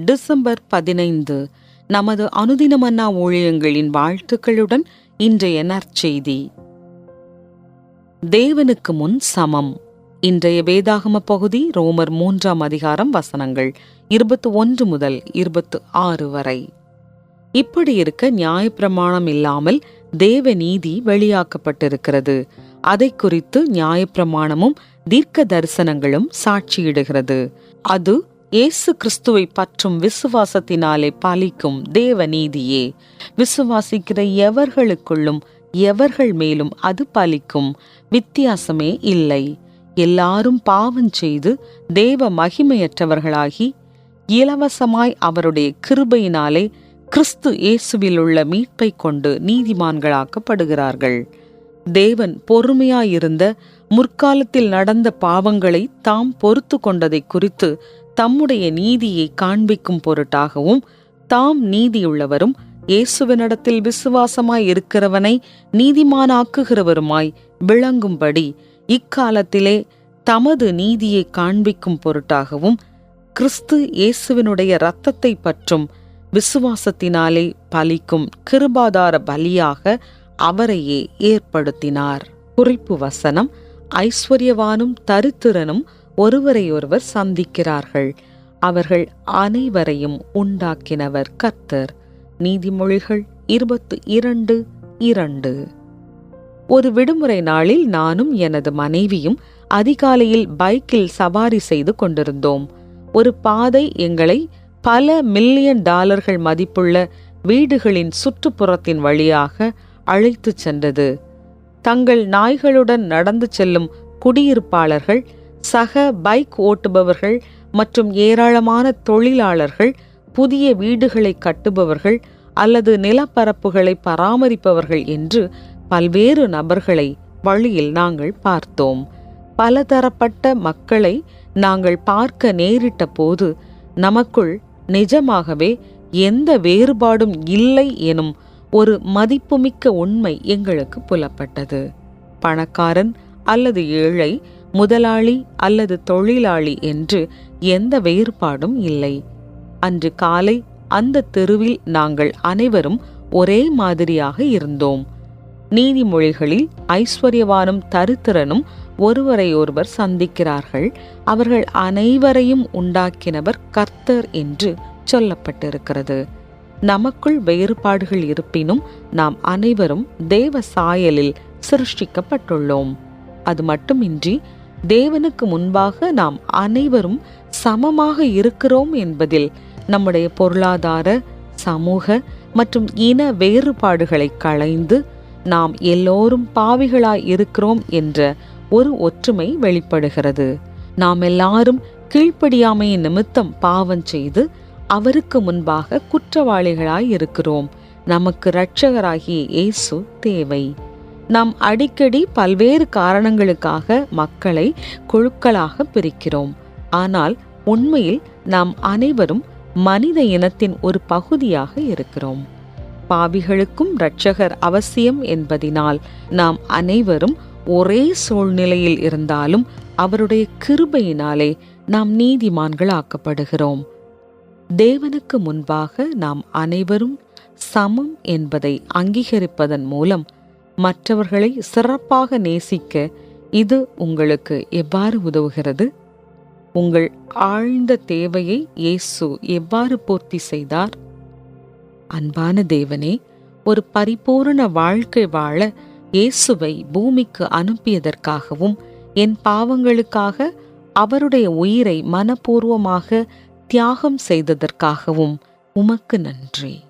December பதினைந்து நமது அனுதினமன்னா ஊழியங்களின் வாழ்த்துக்களுடன் இன்றைய நற்செய்தி. தேவனுக்கு முன் சமம். இன்றைய வேதாகம பகுதி ரோமர் மூன்றாம் அதிகாரம் வசனங்கள் இருபத்து ஒன்று முதல் இருபத்து ஆறு வரை. இப்படி இருக்க நியாயப்பிரமாணம் இல்லாமல் தேவ நீதி வெளியாக்கப்பட்டிருக்கிறது. அதை குறித்து நியாயப்பிரமாணமும் தீர்க்க தரிசனங்களும் சாட்சியிடுகிறது. அது இயேசு கிறிஸ்துவை பற்றும் விசுவாசத்தினாலே பாலிக்கும் தேவ நீதியே விசுவாசிக்கிற எவர்களுக்குள்ளும் எவர்கள் மேலும் அது பாலிக்கும்? வித்தியாசமே இல்லை. எல்லாரும் பாவம் செய்து தேவ மகிமையற்றவர்களாகி இலவசமாய் அவருடைய கிருபையினாலே கிறிஸ்து இயேசுவில் உள்ள மீட்பை கொண்டு நீதிமான்களாக்கப்படுகிறார்கள். தேவன் பொறுமையாயிருந்த முற்காலத்தில் நடந்த பாவங்களை தாம் பொறுத்து கொண்டதை குறித்து தம்முடைய நீதியை காண்பிக்கும் பொருட்டாகவும் தாம் நீதியுள்ளவரும் இயேசுவினிடத்தில் விசுவாசமாய் இருக்கிறவனை நீதிமானாக்குகிறவருமாய் விளங்கும்படி இக்காலத்திலே தமது நீதியை காண்பிக்கும் பொருட்டாகவும் கிறிஸ்து இயேசுவினுடைய இரத்தத்தை பற்றும் விசுவாசத்தினாலே பலிக்கும் கிருபாதார பலியாக அவரையே ஏற்படுத்தினார். குறிப்பு வசனம் ஐஸ்வர்யவானும் தரித்திரனும் ஒருவரையொருவர் சந்திக்கிறார்கள். அவர்கள் அனைவரையும் உண்டாக்கினவர் கர்த்தர். நீதிமொழிகள் இருபத்து இரண்டு இரண்டு. ஒரு விடுமுறை நாளில் நானும் எனது மனைவியும் அதிகாலையில் பைக்கில் சவாரி செய்து கொண்டிருந்தோம். ஒரு பாதை எங்களை பல மில்லியன் டாலர்கள் மதிப்புள்ள வீடுகளின் சுற்றுப்புறத்தின் வழியாக அழைத்துச் சென்றது. தங்கள் நாய்களுடன் நடந்து செல்லும் குடியிருப்பாளர்கள் சக பைக் ஓட்டுபவர்கள் மற்றும் ஏராளமான தொழிலாளர்கள் புதிய வீடுகளை கட்டுபவர்கள் அல்லது நிலப்பரப்புகளை பராமரிப்பவர்கள் என்று பல்வேறு நபர்களை வழியில் நாங்கள் பார்த்தோம். பலதரப்பட்ட மக்களை நாங்கள் பார்க்க நேரிட்ட போது நமக்குள் நிஜமாகவே எந்த வேறுபாடும் இல்லை எனும் ஒரு மதிப்புமிக்க உண்மை எங்களுக்கு புலப்பட்டது. பணக்காரன் அல்லது ஏழை முதலாளி அல்லது தொழிலாளி என்று எந்த வேறுபாடும் இல்லை. அன்று காலை அந்த தெருவில் நாங்கள் அனைவரும் ஒரே மாதிரியாக இருந்தோம். நீதிமொழிகளில் ஐஸ்வர்யவானும் தரித்திரனும் ஒருவரை ஒருவர் சந்திக்கிறார்கள். அவர்கள் அனைவரையும் உண்டாக்கினவர் கர்த்தர் என்று சொல்லப்பட்டிருக்கிறது. நமக்குள் வேறுபாடுகள் இருப்பினும் நாம் அனைவரும் தேவ சாயலில் சிருஷ்டிக்கப்பட்டுள்ளோம். அது மட்டுமின்றி தேவனுக்கு முன்பாக நாம் அனைவரும் சமமாக இருக்கிறோம் என்பதில் நம்முடைய பொருளாதார சமூக மற்றும் இன வேறுபாடுகளை களைந்து நாம் எல்லோரும் பாவிகளாய் இருக்கிறோம் என்ற ஒரு ஒற்றுமை வெளிப்படுகிறது. நாம் எல்லாரும் கீழ்ப்படியாமையின் நிமித்தம் பாவம் செய்து அவருக்கு முன்பாக குற்றவாளிகளாய் இருக்கிறோம். நமக்கு இரட்சகராகிய இயேசு தேவை. நாம் அடிக்கடி பல்வேறு காரணங்களுக்காக மக்களை குழுக்களாக பிரிக்கிறோம். ஆனால் உண்மையில் நாம் அனைவரும் மனித இனத்தின் ஒரு பகுதியாக இருக்கிறோம். பாவிகளுக்கும் இரட்சகர் அவசியம் என்பதினால் நாம் அனைவரும் ஒரே சூழ்நிலையில் இருந்தாலும் அவருடைய கிருபையினாலே நாம் நீதிமான்கள் ஆக்கப்படுகிறோம் தேவனுக்கு முன்பாக நாம் அனைவரும் சமம் என்பதை அங்கீகரிப்பதன் மூலம் மற்றவர்களை சிறப்பாக நேசிக்க இது உங்களுக்கு எவ்வாறு உதவுகிறது? உங்கள் ஆழ்ந்த தேவையை இயேசு எவ்வாறு பூர்த்தி செய்தார்? அன்பான தேவனே ஒரு பரிபூரண வாழ்க்கை வாழ இயேசுவை பூமிக்கு அனுப்பியதற்காகவும் என் பாவங்களுக்காக அவருடைய உயிரை மனப்பூர்வமாக தியாகம் செய்ததற்காகவும் உமக்கு நன்றி.